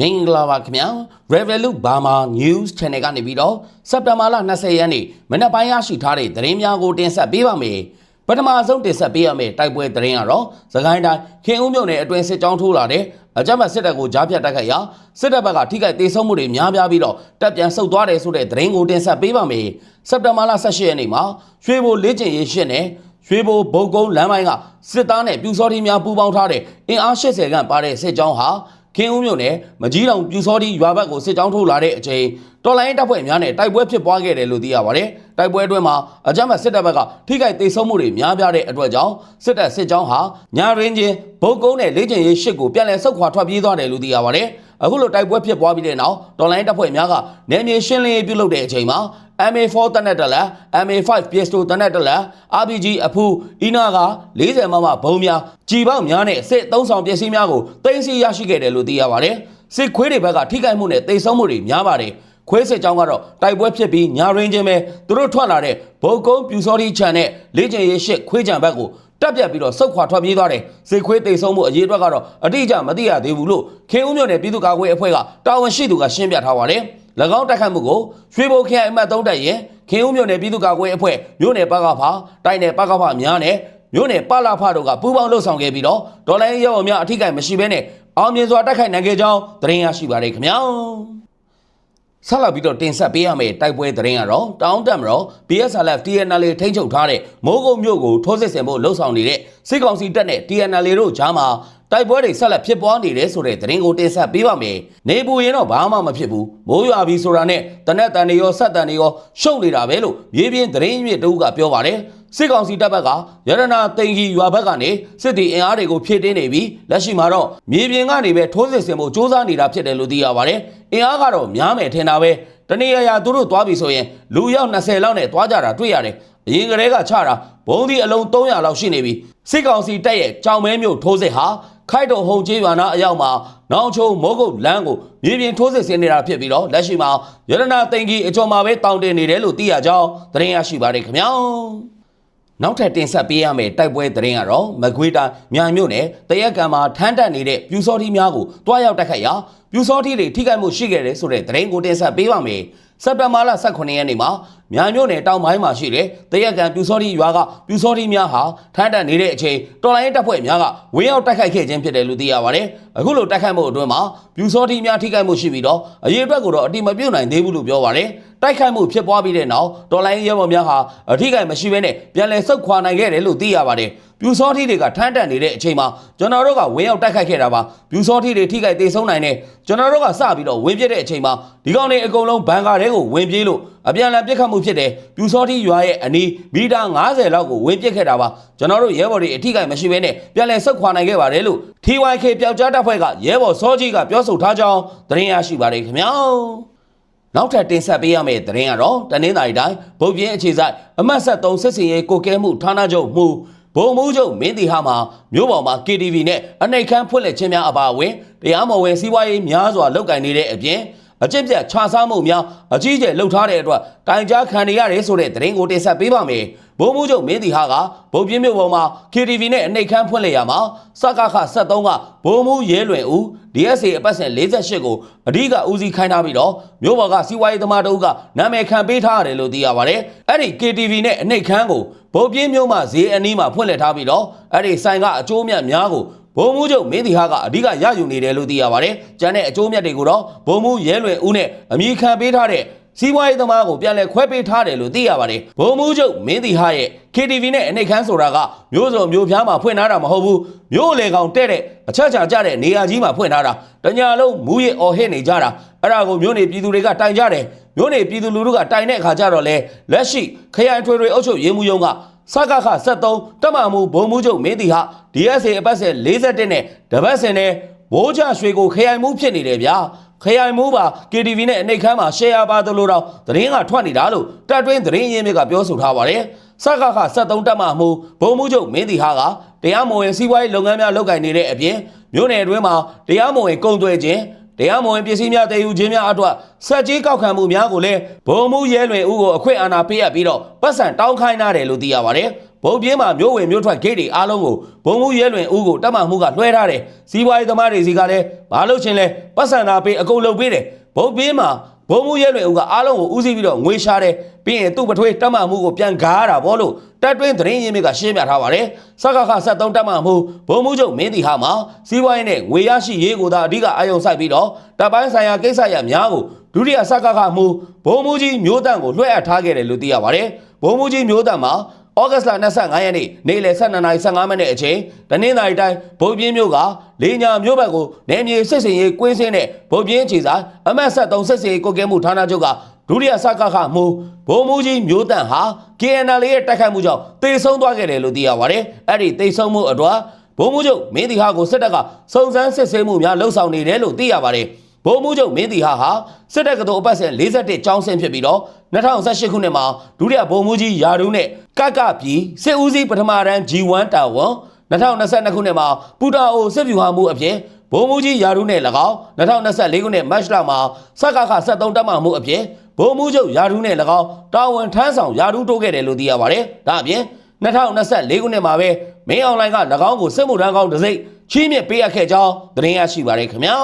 မင်္ဂလာပါခင်ဗျာ Revolut Burma News Channel ကနေပြီးတော့စက်တဘာလ20ရက်နေ့မနက်ပိုင်းရရှိထားတဲ့သတင်းများကိုတင်ဆက်ပေးပါမယ်ပထမဆုံးတင်ဆက်ပေးရမယ့်တိုက်ပွဲသတင်းကတော့သခိုင်းတိုင်းခင်ဦးမြို့နယ်အတွင်းစစ်ကြောင်းထိုးလာတဲ့အကြမ်းဖက်စစ်တပ်ကိုကြားဖြတ်တိုက်ခိုက်ရာစစ်တပ်ဘက်ကထိခိုက်ဒေဆုံးမှုတွေများပြားပြီးတော့တပ်ပြန်ဆုတ်သွားတယ်ဆိုတဲ့သတင်းကိုတင်ဆက်ပေးပါမယ်စက်တဘာလ18ရက်နေ့မှာရွှေဘိုလေ့ကျင့်ရေးရှင်းနဲ့ရွှေဘိုဘုတ်ကုန်းလမ်းပိုင်းကစစ်သားနဲ့ပြူစောတိများပူးပေါင်းထားတဲ့အင်အား80ခန့်ပါတဲ့စစ်ကြောင်းဟာ ခင်းဦးမြို့နယ်မကြီးတောင်ပြူစောတိရွာဘက်ကိုစစ်ကြောင်းထိုးလာတဲ့အချိန်တော်လိုင်းတပ်ဖွဲ့များနဲ့တိုက်ပွဲဖြစ်ပွားခဲ့တယ်လို့သိရပါတယ်။တိုက်ပွဲအတွင်းမှာအကြမ်းဖက်စစ်တပ်ဘက်ကထိခိုက်ဒေဆုံးမှုတွေများပြားတဲ့အတွက်ကြောင့်စစ်တပ်စစ်ကြောင်းဟာညာရင်းချင်းဘုတ်ကုန်းနဲ့လေ့ကျင့်ရေးရှစ်ကိုပြန်လည်ဆုတ်ခွာထွက်ပြေးသွားတယ်လို့သိရပါတယ်။အခုလိုတိုက်ပွဲဖြစ်ပွားပြီးတဲ့နောက်တော်လိုင်းတပ်ဖွဲ့များကနေမြေရှင်းလင်းရေးပြုလုပ်တဲ့အချိန်မှာ MA4 တနက်တလက် MA5 pistol တနက်တလက် RPG အဖူအီနာက40မမဘုံများကြီးပေါက်များနဲ့စစ်သုံးဆောင်ပစ္စည်းများကိုတင်စီရရှိခဲ့တယ်လို့သိရပါတယ်စစ်ခွေးတွေဘက်ကထိခိုက်မှုနဲ့တိတ်ဆုံးမှုတွေများပါတယ်ခွေးစစ်ကြောင်းကတော့တိုက်ပွဲဖြစ်ပြီးညာရင်းချင်းပဲသူတို့ထွက်လာတဲ့ဘုတ်ကုန်းပြူစောတိချန်နဲ့လေ့ကျင့်ရေးရှစ်ခွေးချံဘက်ကိုတက်ပြတ်ပြီးတော့စုတ်ခွာထွက်ပြေးသွားတယ်စစ်ခွေးတိတ်ဆုံးမှုအရေးအတွက်ကတော့အတိအကျမသိရသေးဘူးလို့ခင်ဦးမြို့နယ်ပြည်သူ့ကာကွယ်အဖွဲ့ကတာဝန်ရှိသူကရှင်းပြထားပါတယ်၎င်းတိုက်ခတ်မှုကိုရွှေဘိုခရိုင်အမှတ်3တပ်ရင်ခင်ဦးမြို့နယ်ပြည်သူ့ကာကွယ်အဖွဲ့မြို့နယ်ပကဖတိုင်းနယ်ပကဖများနဲ့မြို့နယ်ပလာဖတို့ကပူးပေါင်းလှုပ်ဆောင်ခဲ့ပြီးတော့ဒေါ်လာရေးရောအများအထိကိမရှိဘဲနဲ့အောင်မြင်စွာတိုက်ခိုက်နိုင်ခဲ့ကြောင်းသတင်းရရှိပါတယ်ခင်ဗျာ ဆက်လက်ပြီးတော့တင်ဆက်ပေးရမယ့်တိုက်ပွဲသတင်းကတော့တောင်းတမတော် BSLF TNL ထိန်းချုပ်ထားတဲ့မိုးကုတ်မြို့ကိုထိုးစစ်ဆင်ဖို့လှုံ့ဆော်နေတဲ့စစ်ကောင်စီတပ်နဲ့ TNL တို့ကြားမှာတိုက်ပွဲတွေဆက်လက်ဖြစ်ပွားနေတယ်ဆိုတဲ့သတင်းကိုတင်ဆက်ပေးပါမယ်။နေပူရင်တော့ဘာမှမဖြစ်ဘူး။မိုးရွာပြီဆိုတာနဲ့တနက်တန်တွေရောဆက်တန်တွေရောရှုပ်နေတာပဲလို့မြေပြင်သတင်းမြစ်တူကပြောပါတယ်။ စစ်ကောင်စီတပ်ဘက်ကရတနာတိန်ကြီးရွာဘက်ကနေစစ်တီအင်အားတွေကိုဖြည့်တင်းနေပြီးလက်ရှိမှာတော့မြေပြင်ကနေပဲထိုးစစ်ဆင်ဖို့စ조사နေတာဖြစ်တယ်လို့သိရပါတယ်။အင်အားကတော့များမယ်ထင်တာပဲ။တနေ့ရရသူတို့သွားပြီဆိုရင်လူရောက်20လောက်နဲ့သွားကြတာတွေ့ရတယ်။အရင်ကတည်းကချတာဘုံဒီအလုံး300လောက်ရှိနေပြီစစ်ကောင်စီတပ်ရဲ့ကြောင်မဲမျိုးထိုးစစ်ဟာခိုက်တော်ဟုံကျေးရွာနာအရောက်မှာနောင်ချုံမိုးကုတ်လမ်းကိုမြေပြင်ထိုးစစ်ဆင်နေတာဖြစ်ပြီးတော့လက်ရှိမှာရတနာသိန်ကြီးအကျော်မှာပဲတောင်းတင်နေတယ်လို့သိရကြောင်းသတင်းရရှိပါတယ်ခင်ဗျာ နောက်ထပ်တင်ဆက်ပေးရမယ့်တိုက်ပွဲသတင်းကတော့မကွေးတိုင်းမြိုင်မြို့နယ်တရက်ကံမှာထမ်းတက်နေတဲ့ပြူစောထီးများကိုတွားရောက်တိုက်ခိုက်ရာပြူစောထီးတွေထိခိုက်မှုရှိခဲ့တယ်ဆိုတဲ့သတင်းကိုတင်ဆက်ပေးပါမယ်စက်တင်ဘာလ18ရက်နေ့မှာ မြိုင်မြို့နယ်တောင်ပိုင်းမှာရှိတဲ့တရက်ကံပြူစောထီးရွာကပြူစောထီးများဟာထမ်းတက်နေတဲ့အချိန်တော်လိုင်းတပ်ဖွဲ့များကဝင်းရောက်တိုက်ခိုက်ခဲ့ခြင်းဖြစ်တယ်လို့သိရပါတယ်အခုလိုတိုက်ခိုက်မှုအတွင်းမှာပြူစောထီးများထိခိုက်မှုရှိပြီးတော့အရေးအတွက်ကိုတော့အတိမပြုတ်နိုင်သေးဘူးလို့ပြောပါတယ်တိုက်ခိုက်မှုဖြစ်ပွားပြီးတဲ့နောက်တော်လိုင်းရဲဘော်များဟာအထိခိုက်မရှိဘဲနဲ့ပြန်လည်ဆုတ်ခွာနိုင်ခဲ့တယ်လို့သိရပါတယ်ပြူစောထီးတွေကထမ်းတက်နေတဲ့အချိန်မှာကျွန်တော်တို့ကဝင်းရောက်တိုက်ခိုက်ခဲ့တာပါပြူစောထီးတွေထိခိုက်ဒေဆုံးနိုင်တယ်ကျွန်တော်တို့ကစပြီးတော့ဝင်းပြတဲ့အချိန်မှာဒီကောင်တွေအကုန်လုံးဘန်ကာတဲကိုဝင်ပြေးလို့အပြန်အလှန်ပြစ်ခတ်မှုဖြစ်တယ်ပြူစောထီးရွာရဲ့အနီးမီတာ90လောက်ကိုဝင်ပြစ်ခဲ့တာပါကျွန်တော်တို့ရဲဘော်တွေအထိခိုက်မရှိဘဲနဲ့ပြန်လည်ဆုတ်ခွာနိုင်ခဲ့ပါတယ်လို့ TYK ပျောက်ကြားတပ်ဖွဲ့ကရဲဘော်စောကြီးကပြောဆိုထားကြောင်းသတင်းရရှိပါတယ်ခင်ဗျာနောက်ထပ်တင်ဆက်ပေးရမယ့်သတင်းကတော့တနင်္သာရီတိုင်းဗုတ်ပြင်းအခြေဆိုင်အမတ်ဆက်3စစ်စင်ရေးကိုကဲမှုဌာနချုပ်မှုဘုံမှုချုပ်မင်းတီဟာမှာမြို့ပေါ်မှာ KTV နဲ့အနှိတ်ခမ်းဖွင့်လှစ်ခြင်းများအပါအဝင်တရားမဝင်စီးပွားရေးများစွာလုပ်ကင်နေတဲ့အပြင် အကျင့်ပြတ်ခြားစားမှုများအကြီးအကျယ်လှုပ်ထားတဲ့အတွက်တိုင်ကြားခံနေရတယ်ဆိုတဲ့သတင်းကိုတင်ဆက်ပေးပါမယ်။ဘုံမှုချုပ်မင်းတီဟာကဗုတ်ပြင်းမြို့ပေါ်မှာ KTV နဲ့အနှိတ်ခမ်းဖွင့်လှစ်ရမှာစကခ73ကဘုံမှုရဲလွင်ဦး DSA အပတ်စဉ်48ကိုအဓိကဦးစီးခိုင်းထားပြီးတော့မြို့ပေါ်ကစီးပွားရေးသမားတို့ကနာမည်ခံပေးထားရတယ်လို့သိရပါတယ်။အဲ့ဒီ KTV နဲ့အနှိတ်ခမ်းကိုဗုတ်ပြင်းမြို့မှာဈေးအနီးမှာဖွင့်လှစ်ထားပြီးတော့အဲ့ဒီဆိုင်ကအကျိုးမြတ်များကို ဘုံမှုချုပ်မင်းတီဟာကအဓိကရယူနေတယ်လို့သိရပါတယ်။ကျန်တဲ့အကျိုးမြတ်တွေကိုတော့ဘုံမှုရဲလွင်ဦးနဲ့အမိခံပေးထားတဲ့စီးပွားရေးသမားကိုပြန်လည်ခွဲပေးထားတယ်လို့သိရပါတယ်။ဘုံမှုချုပ်မင်းတီဟာရဲ့ KTV နဲ့အနှိတ်ခမ်းဆိုတာကမျိုးစုံမျိုးပြားမှာဖွင့်ထားတာမဟုတ်ဘူး။မျိုးလေကောင်တဲ့တဲ့အချက်ချာကြတဲ့နေရာကြီးမှာဖွင့်ထားတာ။တညာလုံးမူရအော်ဟစ်နေကြတာ။အဲ့ဒါကိုမျိုးနေပြည်သူတွေကတိုင်ကြတယ်။မျိုးနေပြည်သူလူထုကတိုင်တဲ့အခါကျတော့လေလက်ရှိခရိုင်ထွေထွေအုပ်ချုပ်ရေးမှုယုံက စကခ73တက်မှမှုဘုံမှုချုပ်မင်းတီဟာ DSA အပတ်စဉ်41နဲ့တပတ်စဉ်နဲ့ဘိုးချရွှေကိုခရိုင်မှုဖြစ်နေတယ်ဗျာခရိုင်မှုပါ KTV နဲ့အနှိတ်ခမ်းမှာ share ပါသလိုတော့သတင်းကထွက်နေတာလို့တက်တွင်းသတင်းရင်းမြစ်ကပြောဆိုထားပါတယ်စကခ73တက်မှမှုဘုံမှုချုပ်မင်းတီဟာကတရားမဝင်စီးပွားရေးလုပ်ငန်းများလုပ်ကိုင်နေတဲ့အပြင်မြို့နယ်အတွင်းမှာတရားမဝင်ကုန်သွယ်ခြင်း တရားမဝင်ပစ္စည်းများတည်ယူခြင်းများအတွက်စက်ကြီးကောက်ခံမှုများကိုလည်းဘုံမှုရဲလွင်ဦးကိုအခွင့်အာဏာပေးအပ်ပြီးတော့ပတ်စံတောင်းခိုင်းထားတယ်လို့သိရပါတယ်။ဘဗုံပြင်းမှာမျိုးဝင်မျိုးထွက်ဂိတ်တွေအားလုံးကိုဘုံမှုရဲလွင်ဦးကိုတက်မှမှုကလွှဲထားတယ်စီးပွားရေးသမားတွေစီကလည်းဘာလို့ချင်းလဲပတ်စံနာပေးအကုန်လုပ်ပေးတယ်ဗုံပြင်းမှာ ဘုံမှုရဲလွင်ဦးကအားလုံးကိုဦးစီးပြီးတော့ငွေရှာတယ်ပြီးရင်သူ့ပထွေးတက်မှမှုကိုပြန်ကားရတာဗောလို့တက်တွင်းသတင်းရင်းမြစ်ကရှင်းပြထားပါတယ်စကခ73တက်မှမှုဘုံမှုချုပ်မင်းတီဟာမှာစီးပွားရေးနဲ့ငွေရရှိရေးကိုသာအဓိကအာရုံစိုက်ပြီးတော့တပ်ပိုင်းဆိုင်ရာကိစ္စရပ်များကိုဒုတိယစကခမှုဘုံမှုကြီးမျိုးတန့်ကိုလွှဲအပ်ထားခဲ့တယ်လို့သိရပါတယ်ဘုံမှုကြီးမျိုးတန့်မှာ ဩဂတ်စ်လ25ရက်နေ့နေ့လယ်12:15မိနစ်အချိန်တနင်္သာရီတိုင်းဗုတ်ပြင်းမြို့ကလေညာမြို့ဘက်ကိုနယ်မြေစစ်စင်ရေးကွင်းစင်းတဲ့ဗုတ်ပြင်းခြေဆိုင်အမတ်73စစ်စင်ရေးကိုကဲမှုဌာနချုပ်ကဒုတိယစကခမှုဘုံမူကြီးမျိုးတန့်ဟာ KNL ရဲ့တိုက်ခိုက်မှုကြောင့်တေဆုံးသွားခဲ့တယ်လို့သိရပါတယ်။အဲ့ဒီတေဆုံးမှုအတွက်ဘုံမူချုပ်မင်းတီဟာကိုစစ်တပ်ကစုံစမ်းစစ်ဆေးမှုများလှုပ်ဆောင်နေတယ်လို့သိရပါတယ်။ ဗိုလ်မှူးချုပ်မင်းတီဟာဟာစစ်တပ်ကတော်အပတ်စဉ်41ကျောင်းဆင်းဖြစ်ပြီးတော့2018ခုနှစ်မှာဒုတိယဗိုလ်မှူးကြီးယာဒူးနဲ့ကကပြည်စစ်ဦးစီးပထမတန်း G1 တာဝန်2022ခုနှစ်မှာပူတာအိုစစ်ဗျူဟာမှုအဖြစ်ဗိုလ်မှူးကြီးယာဒူးနဲ့၎င်း2024ခုနှစ်မတ်လမှာစကခ73တက်မှမှုအဖြစ်ဗိုလ်မှူးချုပ်ယာဒူးနဲ့၎င်းတာဝန်ထမ်းဆောင်ယာဒူးတိုးခဲ့တယ်လို့သိရပါတယ်ဒါအပြင်2024ခုနှစ်မှာပဲမင်းအွန်လိုင်းက၎င်းကိုစစ်မှုထမ်းကောင်းတစ်စိတ်ချီးမြှင့်ပေးအပ်ခဲ့ကြောင်းသတင်းရရှိပါတယ်ခင်ဗျာ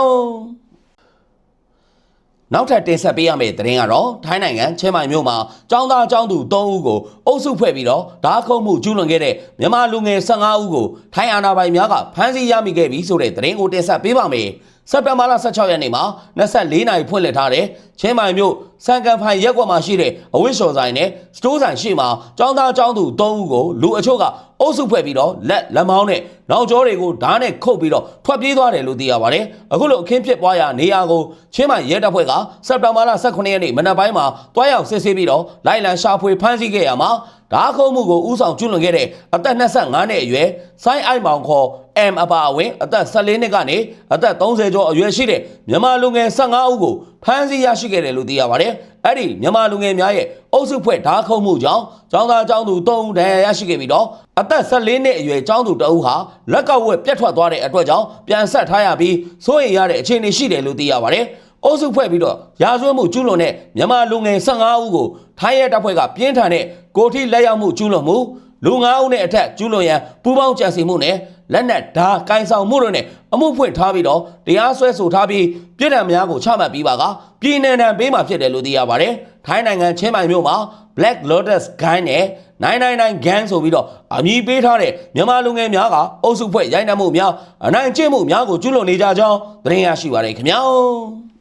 နောက်ထပ်တင်ဆက်ပေးရမယ့်သတင်းကတော့ထိုင်းနိုင်ငံချင်းမိုင်မြို့မှာចောင်းသားចောင်းသူ3ဦးကိုအုပ်စုဖွဲ့ပြီးတော့ဓာတ်ခုံမှုကျူးလွန်ခဲ့တဲ့မြန်မာလူငယ်15ဦးကိုထိုင်းအာဏာပိုင်များကဖမ်းဆီးရမိခဲ့ပြီဆိုတဲ့သတင်းကိုတင်ဆက်ပေးပါမယ်။စက်တင်ဘာလ16ရက်နေ့မှာ24နိုင်ဖွင့်လှစ်ထားတဲ့ချင်းမိုင်မြို့စံကန်ဖိုင်ရက်ကွက်မှာရှိတဲ့အဝိရှော်ဆိုင်နဲ့စတိုးဆိုင်ရှိမှာចောင်းသားចောင်းသူ3ဦးကိုလူအချို့က အုပ်စုဖွဲ့ပြီးတော့လက်လက်မောင်းနဲ့နောက်ကျောတွေကိုဓာတ်နဲ့ခုတ်ပြီးတော့ထွက်ပြေးသွားတယ်လို့သိရပါတယ်။အခုလိုအခင်းဖြစ်ပွားရာနေရာကိုချင်းမိုင်ရဲတပ်ဖွဲ့ကစက်တင်ဘာလ18ရက်နေ့မနက်ပိုင်းမှာတွားရောက်စစ်ဆေးပြီးတော့လိုက်လံရှာဖွေဖမ်းဆီးခဲ့ရမှာ ဓာတ်ခုံမှုကိုဥဆောင်ကျူးလွန်ခဲ့တဲ့အသက်25နှစ်အရွယ်ဆိုင်းအိုက်မောင်ခေါ် M အပါအဝင်အသက်14နှစ်ကနေအသက်30ကျော်အရွယ်ရှိတဲ့မြန်မာလူငယ်15ဦးကိုဖမ်းဆီးရရှိခဲ့တယ်လို့သိရပါတယ်။အဲ့ဒီမြန်မာလူငယ်များရဲ့အုပ်စုဖွဲ့ဓာတ်ခုံမှုကြောင့်ចောင်းသားចောင်းသူ3ဦးဒဏ်ရာရရှိခဲ့ပြီးတော့အသက်14နှစ်အရွယ်ចောင်းသူ2ဦးဟာလက်ကောက်ဝက်ပြတ်ထွက်သွားတဲ့အတွက်ကြောင့်ပြန်ဆက်ထားရပြီးစိုးရိမ်ရတဲ့အခြေအနေရှိတယ်လို့သိရပါတယ်။ အုပ်စုဖွဲ့ပြီးတော့ရာဇဝတ်မှုကျူးလွန်တဲ့မြန်မာလူငယ်15ဦးကိုထိုင်းရဲတပ်ဖွဲ့ကပြင်းထန်တဲ့ကိုထိလက်ရောက်မှုကျူးလွန်မှုလူ9ဦးနဲ့အထက်ကျူးလွန်ရန်ပူးပေါင်းကြံစည်မှုနဲ့လက်နက်ဓာတ်ကိုင်ဆောင်မှုတို့နဲ့အမှုဖွင့်ထားပြီးတော့တရားစွဲဆိုထားပြီးပြည်ထံများကိုချမှတ်ပြီးပါကပြည်내တံပေးမှာဖြစ်တယ်လို့သိရပါတယ်။ထိုင်းနိုင်ငံချင်းမိုင်မြို့မှာ Black Lotus Gang နဲ့999 Gang ဆိုပြီးတော့အမည်ပေးထားတဲ့မြန်မာလူငယ်များကအုပ်စုဖွဲ့ရိုက်နှက်မှုများအနိုင်ကျင့်မှုများကိုကျူးလွန်နေကြကြောင်းသတင်းရရှိပါတယ်ခင်ဗျာ။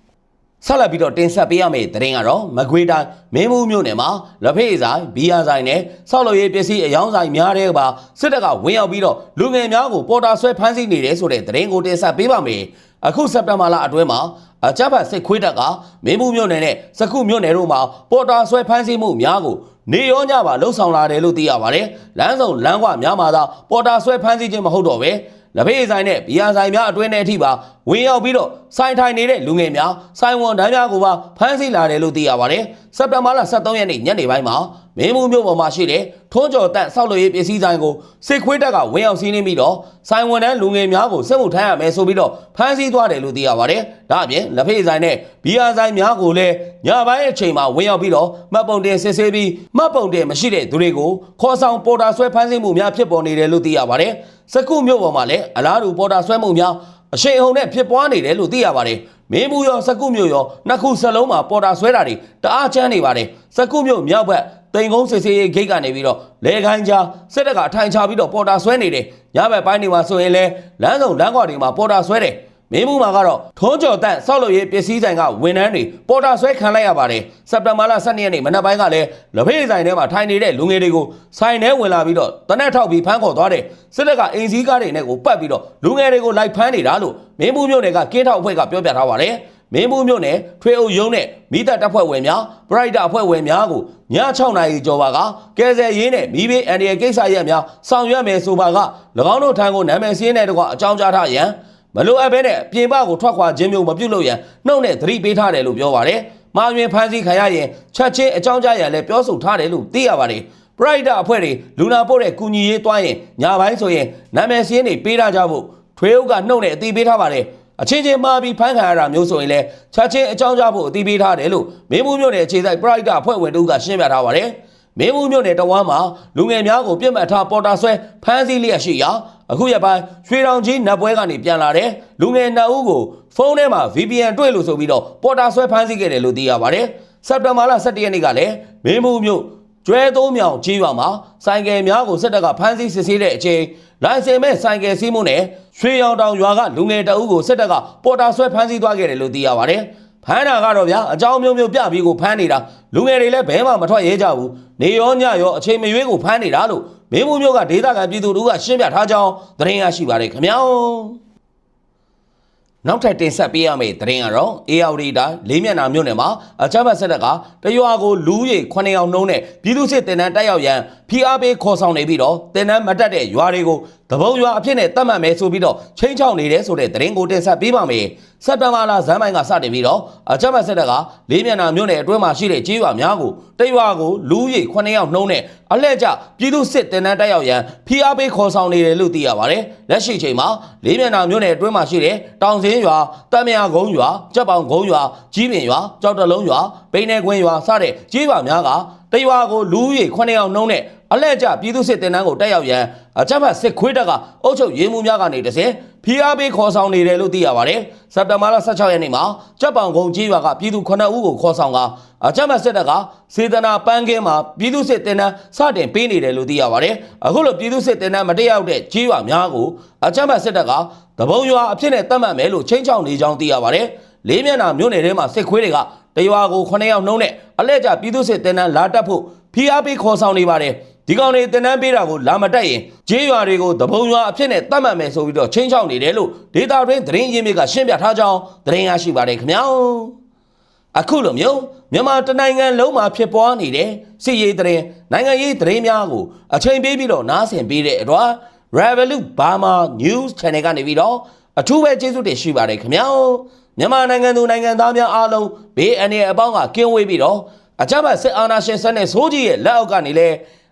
ဆက်လက်ပြီးတော့တင်ဆက်ပေးရမယ့်သတင်းကတော့မကွေးတိုင်းမင်းဘူးမြို့နယ်မှာလက်ဖေးဆိုင်ဘီယာဆိုင်နဲ့ဆောက်လုပ်ရေးပစ္စည်းအယောင်းဆိုင်များတဲ့ပါစစ်တပ်ကဝင်ရောက်ပြီးတော့လူငယ်များကိုပေါ်တာဆွဲဖမ်းဆီးနေတယ်ဆိုတဲ့သတင်းကိုတင်ဆက်ပေးပါမယ်။အခုစက်တင်ဘာလအတွင်းမှာအကြမ်းဖက်စစ်ခွေးတပ်ကမင်းဘူးမြို့နယ်နဲ့စကုမြို့နယ်တို့မှာပေါ်တာဆွဲဖမ်းဆီးမှုများကိုနေရောညပါလှုပ်ဆောင်လာတယ်လို့သိရပါတယ်။လမ်းစုံလမ်းကွများမှာသာပေါ်တာဆွဲဖမ်းဆီးခြင်းမဟုတ်တော့ပဲလက်ဖေးဆိုင်နဲ့ဘီယာဆိုင်များအတွင်းထဲအထိပါ ဝင်ရောက်ပြီးတော့ဆိုင်ထိုင်နေတဲ့လူငယ်များဆိုင်ဝန်တန်းများကိုပါဖမ်းဆီးလာတယ်လို့သိရပါတယ်။စက်တင်ဘာလ23ရက်နေ့ညနေပိုင်းမှာမင်းဘူးမြို့ပေါ်မှာရှိတဲ့ထွန်းကျော်တန့်ဆောက်လုပ်ရေးပစ္စည်းဆိုင်ကိုစစ်ခွေးတပ်ကဝင်ရောက်စီးနှင်းပြီးတော့ဆိုင်ဝန်တန်းလူငယ်များကိုစစ်မှုထမ်းရမယ်ဆိုပြီးတော့ဖမ်းဆီးသွားတယ်လို့သိရပါတယ်။ဒါအပြင်လက်ဖေးဆိုင်နဲ့ဘီယာဆိုင်များကိုလည်းညပိုင်းအချိန်မှာဝင်ရောက်ပြီးတော့မှတ်ပုံတင်စစ်ဆေးပြီးမှတ်ပုံတင်မရှိတဲ့သူတွေကိုခေါ်ဆောင်ပေါ်တာဆွဲဖမ်းဆီးမှုများဖြစ်ပေါ်နေတယ်လို့သိရပါတယ်။စကုမြို့ပေါ်မှာလည်းအလားတူပေါ်တာဆွဲမှုများ အရှိန်အဟုန်နဲ့ဖြစ်ပွားနေတယ်လို့သိရပါတယ်။မင်းဘူးရောစကုမြို့ရောနှစ်ခုစလုံးမှာပေါ်တာဆွဲတာတွေတအားချမ်းနေပါတယ်။စကုမြို့မြောက်ဘက်တိန်ကုန်းစစ်စေးရေးဂိတ်ကနေပြီးတော့လေခိုင်းကြားစစ်တပ်ကအထိုင်ချပြီးတော့ပေါ်တာဆွဲနေတယ်။ညဘက်ပိုင်းတွေမှာဆိုရင်လည်းလမ်းစုံလမ်းကွာတွေမှာပေါ်တာဆွဲတယ်။ မင်းဘူးမှာကတော့ထုံးကျော်တန့်ဆောက်လုပ်ရေးပစ္စည်းဆိုင်ကဝန်ထမ်းတွေပေါ်တာဆွဲခံလိုက်ရပါတယ်။စက်တင်ဘာလ12ရက်နေ့မနက်ပိုင်းကလည်းလက်ဖေးဆိုင်ထဲမှာထိုင်နေတဲ့လူငယ်တွေကိုဆိုင်ထဲဝင်လာပြီးတော့တနက်ထောက်ပြီးဖမ်းခေါ်သွားတယ်။စစ်တပ်ကအင်စည်းကားတွေနဲ့ကိုပတ်ပြီးတော့လူငယ်တွေကိုလိုက်ဖမ်းနေတာလို့မင်းဘူးမြို့နယ်ကကင်းထောက်အဖွဲ့ကပြောပြထားပါတယ်။မင်းဘူးမြို့နယ်ထွေအုပ်ရုံးနဲ့မိသက်တပ်ဖွဲ့ဝင်များပရိုက်တာအဖွဲ့ဝင်များကိုည6နာရီကျော်ပါကကဲဆယ်ရေးနဲ့မိဘေးအန်ဒီရဲ့ကိစ္စရက်များဆောင်ရွက်မယ်ဆိုပါက၎င်းတို့ထံကိုနာမည်စင်းတဲ့တကွအကြောင်းကြားထားရန် မလိုအပ်ဘဲနဲ့ပြင်ပကိုထွက်ခွာခြင်းမျိုးမပြုလုပ်ရန်နှုတ်နဲ့သတိပေးထားတယ်လို့ပြောပါတယ်။မာရင်ဖမ်းဆီးခံရရင်ချက်ချင်းအကြောင်းကြားရန်လည်းပြောဆိုထားတယ်လို့သိရပါတယ်။ Pride အဖွဲ့တွေလူနာပို့တဲ့ကုညီရေးသွားရင်ညာပိုင်းဆိုရင်နာမည်စင်းတွေပေးထားကြဖို့ထွေးဥကနှုတ်နဲ့အသိပေးထားပါတယ်။အချင်းချင်းမှားပြီးဖမ်းခံရတာမျိုးဆိုရင်လည်းချက်ချင်းအကြောင်းကြားဖို့အသိပေးထားတယ်လို့မင်းဘူးမျိုးနယ်အခြေစိုက် Pride အဖွဲ့ဝင်တို့ကရှင်းပြထားပါတယ်။ မင်းဘူးမြို့နယ်တဝမ်းမှာလူငယ်များကိုပြစ်မှတ်ထားပေါ်တာဆွဲဖမ်းဆီးလျက်ရှိရာအခုရက်ပိုင်းရွှေတောင်ကြီးနတ်ပွဲကနေပြန်လာတဲ့လူငယ်နှစ်ဦးကိုဖုန်းထဲမှာ VPN တွေ့လို့ဆိုပြီးတော့ပေါ်တာဆွဲဖမ်းဆီးခဲ့တယ်လို့သိရပါတယ်စက်တင်ဘာလ17ရက်နေ့ကလည်းမင်းဘူးမြို့ကျွဲသုံးမြောင်ကြီးရွာမှာဆိုင်ကယ်များကိုစစ်တပ်ကဖမ်းဆီးစစ်ဆေးတဲ့အချိန်လိုင်စင်မဲ့ဆိုင်ကယ်စီးမှုနဲ့ရွှေရောင်တောင်ရွာကလူငယ်တအုပ်ကိုစစ်တပ်ကပေါ်တာဆွဲဖမ်းဆီးသွားခဲ့တယ်လို့သိရပါတယ်။ဖမ်းတာကတော့ဗျာအကြောင်းမျိုးမျိုးပြပြီးကိုဖမ်းနေတာလူငယ်တွေလည်းဘဲမှမထွက်ရဲကြဘူး။ နေရောညရောအချိန်မရွေးကိုဖမ်းနေတာလို့မင်းဘူးမျိုးကဒေသခံပြည်သူတို့ကရှင်းပြထားကြောင်းသတင်းရရှိပါတယ်ခင်ဗျာ။နောက်ထပ်တင်ဆက်ပေးရမယ့်သတင်းကတော့ ARD တိုင်းလေးမျက်နှာမြို့နယ်မှာအကြမ်းဖက်စစ်တပ်ကတရွာကိုလူဦးရေ9ယောက်နှုံးနဲ့ပြည်သူစစ်တင်တန်းတက်ရောက်ရန်ဖိအားပေးခေါ်ဆောင်နေပြီးတော့တင်တန်းမတက်တဲ့ရွာတွေကိုတဘုံရွာအဖြစ်နဲ့တတ်မှတ်မယ်ဆိုပြီးတော့ချင်းချောက်နေတယ်ဆိုတဲ့သတင်းကိုတင်ဆက်ပေးပါမယ်။စက်တဘာလဇန်ပိုင်းကစတင်ပြီးတော့အကြမ်းဖက်စစ်တပ်ကလေးမျက်နှာမြို့နယ်အတွင်းမှာရှိတဲ့ကြေးရွာများကိုတရွာကိုလူဦးရေ9ယောက်နှုံးနဲ့အလှည့်ကျပြည်သူစစ်တင်တန်းတက်ရောက်ရန်ဖိအားပေးခေါ်ဆောင်နေတယ်လို့သိရပါတယ်။လက်ရှိချိန်မှာလေးမျက်နှာမြို့နယ်အတွင်းမှာရှိတဲ့တောင်စင်းရွာတမယာကုန်းရွာကြက်ပေါင်ကုန်းရွာကြီးပင်ရွာကြောက်တလုံးရွာပိန်းနေကွင်းရွာစတဲ့ကြေးရွာများကတရွာကိုလူဦးရေ9ယောက်နှုံးနဲ့ အလှည့်ကျပြည်သူစစ်တင်တန်းကိုတက်ရောက်ရန်အကြမ်းဖက်စစ်ခွေးတပ်ကအုပ်ချုပ်ရေးမှုများကနေတစဉ်ဖိအားပေးခေါ်ဆောင်နေတယ်လို့သိရပါတယ်။စက်တဘာလ16ရက်နေ့မှာကြက်ပေါင်ကုန်းကြေးရွာကပြည်သူ9ဦးကိုခေါ်ဆောင်ကအကြမ်းဖက်စစ်တပ်ကစေတနာပန်းကင်းမှာပြည်သူစစ်တင်တန်းစတင်ပေးနေတယ်လို့သိရပါတယ်။အခုလိုပြည်သူစစ်တင်တန်းမတက်ရောက်တဲ့ကြေးရွာများကိုအကြမ်းဖက်စစ်တပ်ကတဘုံရွာအဖြစ်နဲ့တတ်မှတ်မယ်လို့ချင်းချောင်းနေကြောင်းသိရပါတယ်။လေးမျက်နှာမြို့နယ်ထဲမှာစစ်ခွေးတွေကတရွာကို9ယောက်နှုံးနဲ့အလဲကျပြည်သူစစ်တင်တန်းလာတက်ဖို့ဖိအားပေးခေါ်ဆောင်နေပါတယ်။ ဒီကောင်တွေတင်တန်းပေးတာကိုလာမတက်ရင်ကြေးရွာတွေကိုတဘုံရွာအဖြစ်နဲ့တတ်မှတ်မယ်ဆိုပြီးတော့ချင်းချောင်းနေတယ်လို့ဒေတာတွင်သတင်းရင်းမြစ်ကရှင်းပြထားကြောင်းသတင်းရရှိပါတယ်ခင်ဗျာ။အခုလိုမျိုးမြန်မာတနိုင်ငံလုံးမှာဖြစ်ပွားနေတဲ့စစ်ရေးတရင်နိုင်ငံရေးတရင်များကိုအချိန်ပေးပြီးတော့နားဆင်ပေးတဲ့အတွက် Revolut Burma News Channel ကနေပြီးတော့အထူးပဲကျေးဇူးတင်ရှိပါတယ်ခင်ဗျာမြန်မာနိုင်ငံသူနိုင်ငံသားများအားလုံးဘေးအန္တရာယ်အပေါင်းကကင်းဝေးပြီးတော့အကြမ်းဖက်စစ်အာဏာရှင်စနစ်ဆိုးကြီးရဲ့လက်အောက်ကနေလည်း